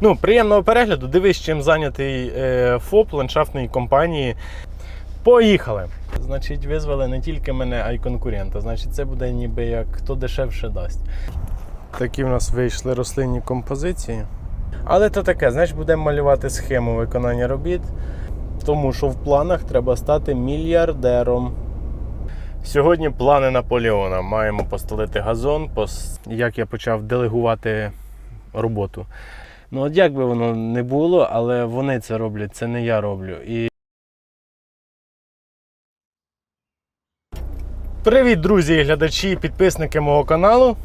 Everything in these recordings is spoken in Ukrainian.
Ну, приємного перегляду. Дивись, чим зайнятий е, ФОП ландшафтної компанії. Поїхали! Значить, визвали не тільки мене, а й конкурента. Значить, це буде ніби як хто дешевше дасть. Такі в нас вийшли рослинні композиції. Але то таке, знаєш, будемо малювати схему виконання робіт, тому що в планах треба стати мільярдером. Сьогодні плани Наполеона. Маємо постелити газон, як я почав делегувати роботу. Ну, от як би воно не було, але вони це роблять, це не я роблю. І... Привіт, друзі і глядачі, підписники мого каналу.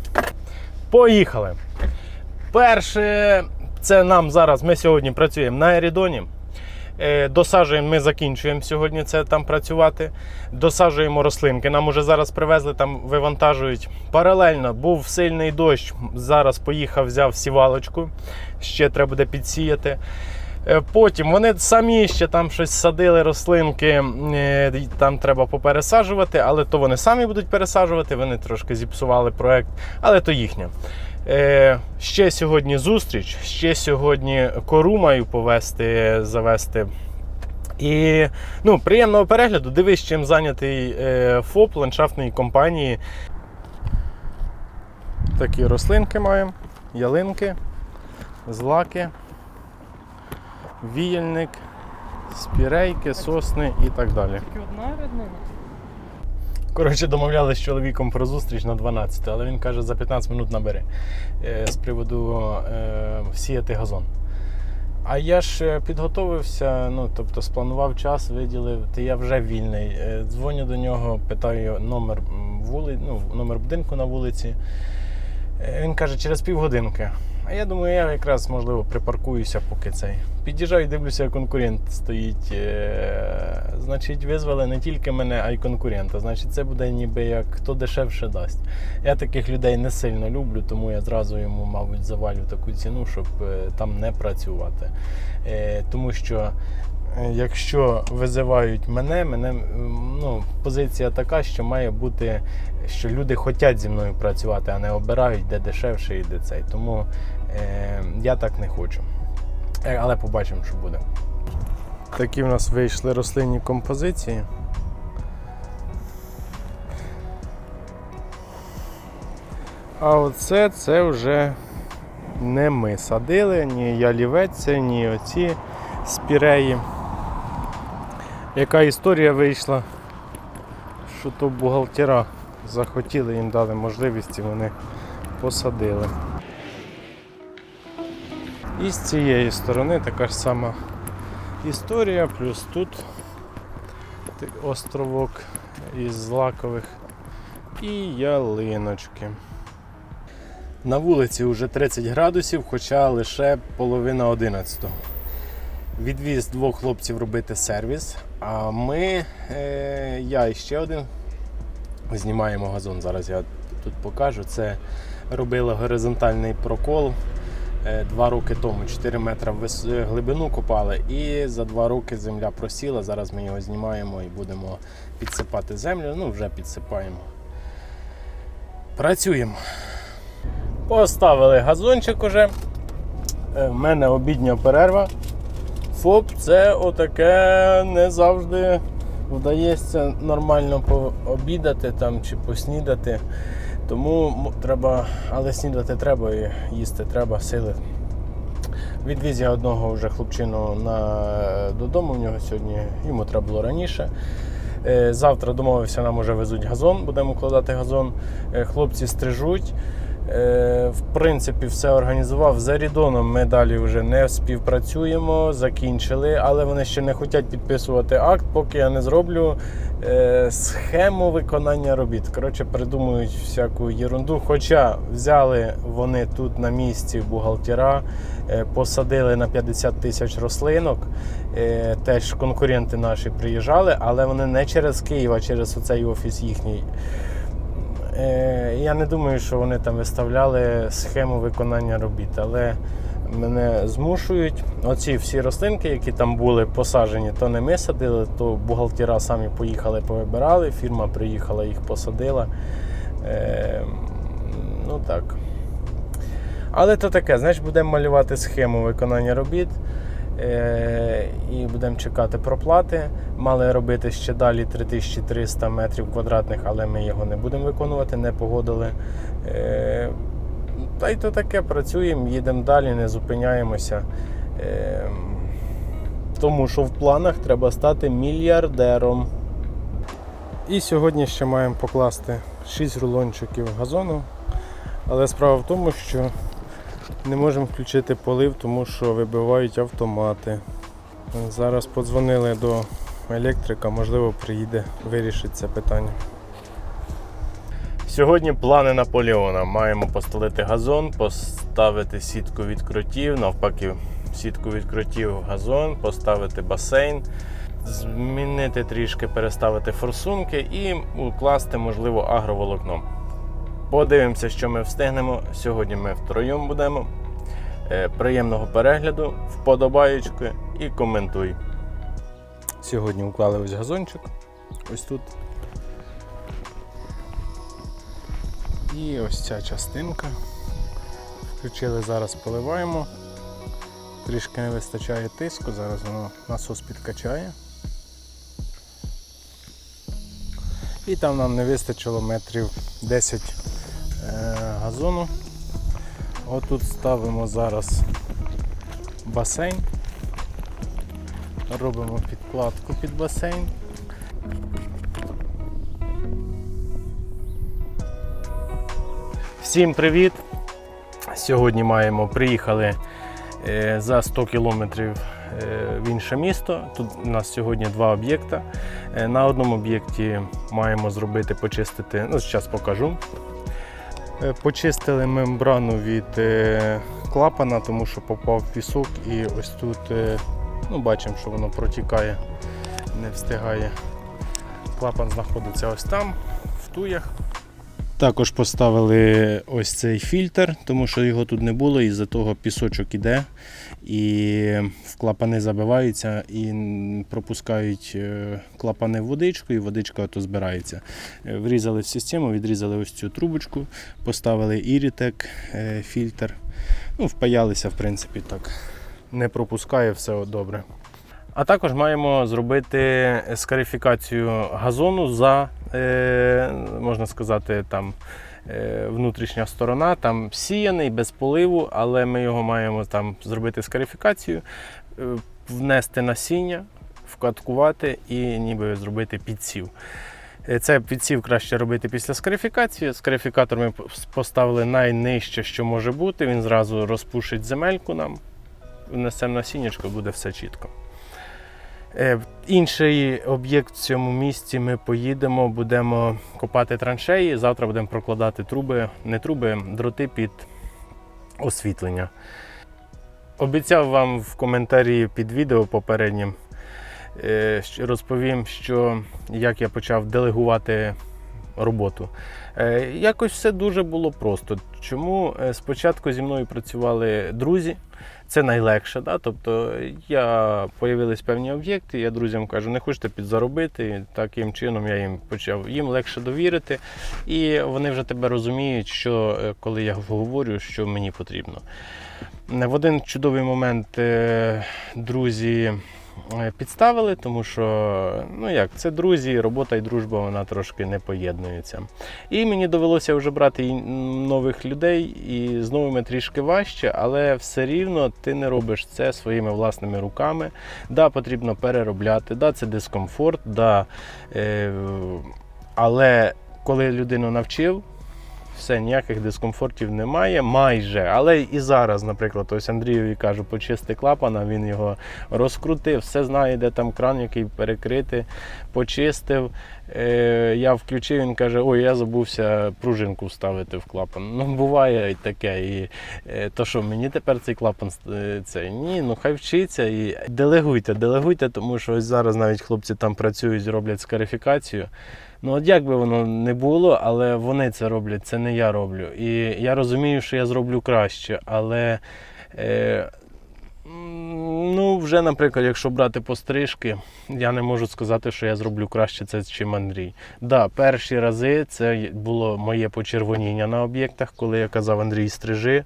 Поїхали! Перше, це нам зараз. Ми сьогодні працюємо на Ерідоні. Е, Досаджуємо, ми закінчуємо сьогодні це там працювати. Досаджуємо рослинки. Нам уже зараз привезли, там вивантажують. Паралельно був сильний дощ. Зараз поїхав, взяв сівалочку. Ще треба буде підсіяти. Е, Потім вони самі ще там щось садили рослинки, е, там треба попересаджувати, але то вони самі будуть пересаджувати, вони трошки зіпсували проект, але то їхнє. Е, ще сьогодні зустріч, ще сьогодні кору маю повести, завести. І ну, приємного перегляду. Дивись, чим зайнятий е, ФОП ландшафтної компанії. Такі рослинки маємо, ялинки, злаки, віяльник, спірейки, сосни і так далі. Тільки одна ряднина. Коротше, домовлялися з чоловіком про зустріч на 12, але він каже, за 15 минут набери е, з приводу е, сіяти газон. А я ж е, підготовився, ну тобто спланував час, виділив, то я вже вільний. Дзвоню до нього, питаю номер вули, ну, номер будинку на вулиці. Він каже, через півгодинки. А я думаю, я якраз можливо припаркуюся, поки цей. Під'їжджаю, дивлюся, конкурент стоїть. Е, значить, визвали не тільки мене, а й конкурента. Значить, це буде ніби як хто дешевше дасть. Я таких людей не сильно люблю, тому я зразу йому, мабуть, завалю таку ціну, щоб е, там не працювати. Е, тому що. Е, Якщо визивають мене, мене ну, позиція така, що має бути, що люди хочуть зі мною працювати, а не обирають, де дешевше і де цей. Тому е, я так не хочу. Е, Але побачимо, що буде. Такі в нас вийшли рослинні композиції. А оце це вже не ми садили, ні ялівець, ні оці спіреї. Яка історія вийшла, що то бухгалтера захотіли, їм дали можливість і вони посадили. І з цієї сторони така ж сама історія, плюс тут островок із злакових і ялиночки. На вулиці вже 30 градусів, хоча лише половина 11. Відвіз двох хлопців робити сервіс. А ми, е, я і ще один, знімаємо газон. Зараз я тут покажу. Це робили горизонтальний прокол. Е, Два роки тому 4 метри в глибину копали, і за два роки земля просіла. Зараз ми його знімаємо і будемо підсипати землю. Ну, вже підсипаємо. Працюємо. Поставили газончик уже. Е, В мене обідня перерва. ФОП це отаке не завжди вдається нормально пообідати там чи поснідати. Тому треба, але снідати треба і їсти треба, сили. Відвіз я одного вже хлопчину на, додому. В нього сьогодні йому треба було раніше. Е, Завтра домовився, нам вже везуть газон, будемо укладати газон. Е, Хлопці стрижуть. Е, В принципі, все організував. За Рідоном ми далі вже не співпрацюємо, закінчили, але вони ще не хочуть підписувати акт, поки я не зроблю е, схему виконання робіт. Коротше, придумують всяку єрунду. Хоча взяли вони тут на місці бухгалтера, е, посадили на 50 тисяч рослинок. Теж конкуренти наші приїжджали, але вони не через Київ, а через оцей офіс їхній. Е, Я не думаю, що вони там виставляли схему виконання робіт, але мене змушують. Оці всі рослинки, які там були посаджені, то не ми садили, то бухгалтера самі поїхали, повибирали, фірма приїхала, їх посадила. Е, Ну так. Але то таке, знаєш, будемо малювати схему виконання робіт і будемо чекати проплати. Мали робити ще далі 3300 метрів квадратних, але ми його не будемо виконувати, не погодили. Е- та й то таке, працюємо, їдемо далі, не зупиняємося. Е- тому що в планах треба стати мільярдером. І сьогодні ще маємо покласти 6 рулончиків газону. Але справа в тому, що не можемо включити полив, тому що вибивають автомати. Зараз подзвонили до електрика, можливо, приїде вирішить це питання. Сьогодні плани Наполеона. Маємо постелити газон, поставити сітку від кротів, навпаки, сітку від кротів газон, поставити басейн, змінити трішки, переставити форсунки і укласти, можливо, агроволокно. Подивимося, що ми встигнемо. Сьогодні ми втроєм будемо. Е, Приємного перегляду, вподобаючки і коментуй. Сьогодні уклали ось газончик. Ось тут. І ось ця частинка. Включили, зараз поливаємо. Трішки не вистачає тиску, зараз воно насос підкачає. І там нам не вистачило метрів 10 е, газону. Отут ставимо зараз басейн. Робимо підкладку під басейн. Всім привіт! Сьогодні маємо приїхали е, за 100 кілометрів е, в інше місто. Тут у нас сьогодні два об'єкти. Е, На одному об'єкті маємо зробити, почистити, ну зараз покажу. Е, Почистили мембрану від е, клапана, тому що попав пісок і ось тут е, ну, бачимо, що воно протікає, не встигає. Клапан знаходиться ось там, в туях. Також поставили ось цей фільтр, тому що його тут не було, і за того пісочок іде, і клапани забиваються і пропускають е, клапани в водичку, і водичка ото збирається. Е, Врізали в систему, відрізали ось цю трубочку, поставили е, фільтр. Ну, впаялися, в принципі, так. Не пропускає все добре. А також маємо зробити скарифікацію газону за, можна сказати, там е, внутрішня сторона, там сіяний, без поливу, але ми його маємо там зробити скарифікацію, е, внести насіння, вкаткувати і ніби зробити підсів. Е, Це підсів краще робити після скарифікації. Скарифікатор ми поставили найнижче, що може бути. Він зразу розпушить земельку нам. Внесемо насіннячко, буде все чітко. Е, Інший об'єкт в цьому місці ми поїдемо, будемо копати траншеї. Завтра будемо прокладати труби, не труби, дроти під освітлення. Обіцяв вам в коментарі під відео попереднім. е, Розповім, що як я почав делегувати роботу. Е, Якось все дуже було просто. Чому Е, спочатку зі мною працювали друзі, це найлегше. Да? Тобто я появились певні об'єкти, я друзям кажу, не хочете підзаробити. Таким чином я їм почав їм легше довірити. І вони вже тебе розуміють, що е, коли я говорю, що мені потрібно. В один чудовий момент друзі підставили, тому що ну як, це друзі, робота і дружба вона трошки не поєднується. І мені довелося вже брати нових людей, і з новими трішки важче, але все рівно ти не робиш це своїми власними руками. Да, потрібно переробляти, да, це дискомфорт, да, е, але коли людину навчив, все, ніяких дискомфортів немає, майже. Але і зараз, наприклад, ось Андрієві кажу, почисти клапана, він його розкрутив, все знає, де там кран, який перекрити, почистив. Е, я включив, він каже, ой, я забувся пружинку вставити в клапан. Ну, буває і таке. І е, то що, мені тепер цей клапан е, цей? Ні, ну хай вчиться і делегуйте, делегуйте, тому що ось зараз навіть хлопці там працюють, роблять скарифікацію. Ну, от як би воно не було, але вони це роблять, це не я роблю. І я розумію, що я зроблю краще, але е, Ну, вже, наприклад, якщо брати пострижки, я не можу сказати, що я зроблю краще це, чим Андрій. Да, перші рази це було моє почервоніння на об'єктах, коли я казав Андрій стрижи,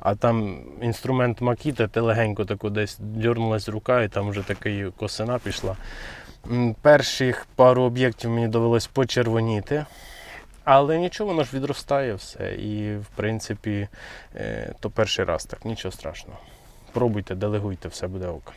а там інструмент Макіта, ти легенько тако десь дьорнулась рука, і там вже така косина пішла. Перших пару об'єктів мені довелось почервоніти. Але нічого, воно ж відростає все. І, в принципі, е, то перший раз так, нічого страшного. Пробуйте, делегуйте, все буде ок.